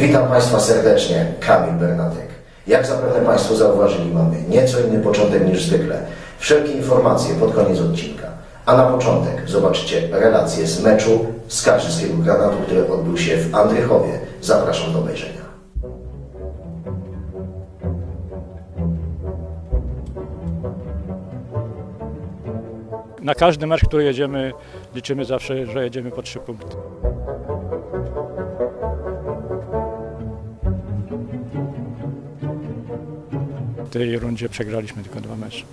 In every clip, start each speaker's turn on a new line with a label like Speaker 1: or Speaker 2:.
Speaker 1: Witam Państwa serdecznie, Kamil Bernatek. Jak zapewne Państwo zauważyli, mamy nieco inny początek niż zwykle. Wszelkie informacje pod koniec odcinka. A na początek zobaczcie relacje z meczu Skarżyskiego Granatu, który odbył się w Andrychowie. Zapraszam do obejrzenia.
Speaker 2: Na każdy mecz, który jedziemy, liczymy zawsze, że jedziemy po trzy punkty. W tej rundzie przegraliśmy tylko dwa mecze.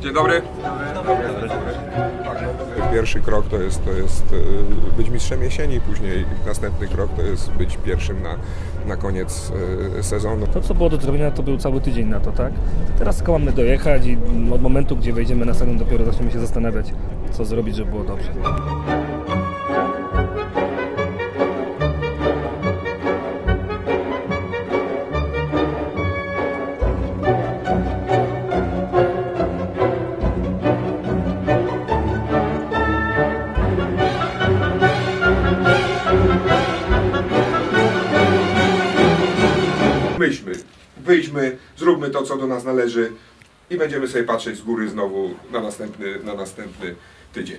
Speaker 3: Dzień dobry. Tak, Pierwszy krok to jest, to jest e, być mistrzem jesieni, później następny krok to jest być pierwszym na, na koniec e, sezonu.
Speaker 4: To, co było do zrobienia, to był cały tydzień na to, tak? Teraz tylko mamy dojechać i od momentu, gdzie wejdziemy na stadion, dopiero zaczniemy się zastanawiać, co zrobić, żeby było dobrze.
Speaker 3: Myślmy, wyjdźmy, zróbmy to, co do nas należy i będziemy sobie patrzeć z góry znowu na następny, na następny tydzień.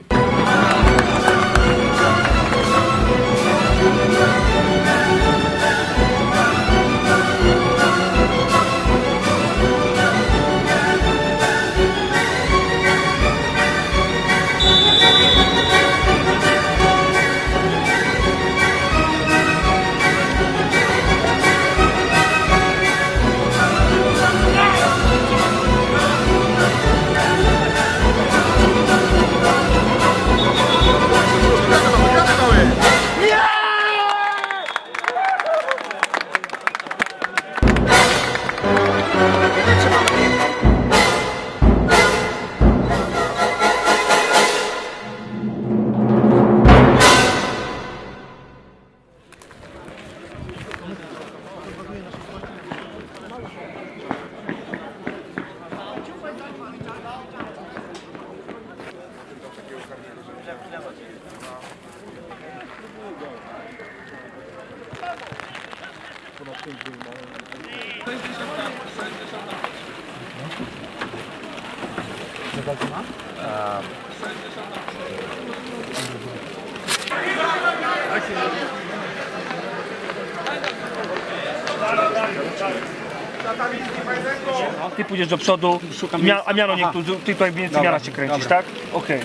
Speaker 4: Ty pójdziesz do przodu, mia- a miano niech tu, ty tutaj między miara się kręcisz, tak? Okej.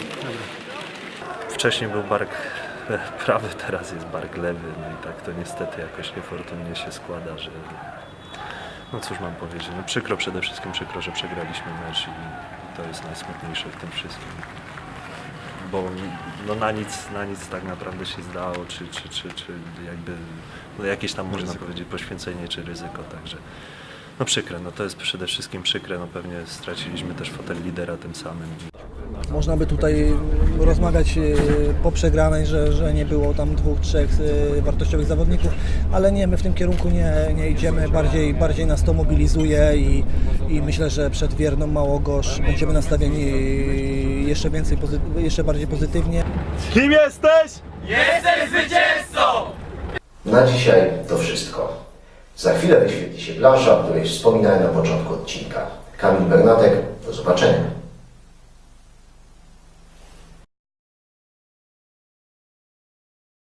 Speaker 5: Wcześniej był bark prawy, teraz jest bark lewy, no i tak to niestety jakoś niefortunnie się składa, że no cóż mam powiedzieć, no przykro przede wszystkim przykro, że przegraliśmy mecz i to jest najsmutniejsze w tym wszystkim. Bo no na nic, na nic tak naprawdę się zdało, czy, czy, czy, czy jakby no jakieś tam można powiedzieć poświęcenie czy ryzyko, także no przykre, no to jest przede wszystkim przykre, no pewnie straciliśmy też fotel lidera tym samym.
Speaker 6: Można by tutaj rozmawiać e, po przegranej, że, że nie było tam dwóch, trzech e, wartościowych zawodników, ale nie, my w tym kierunku nie, nie idziemy, bardziej, bardziej nas to mobilizuje i, i myślę, że przed Wierną Małogosz będziemy nastawieni jeszcze więcej, jeszcze bardziej pozytywnie.
Speaker 1: Na dzisiaj to wszystko. Za chwilę wyświetli się plansza, o której wspominałem na początku odcinka. Kamil Bernatek, do zobaczenia.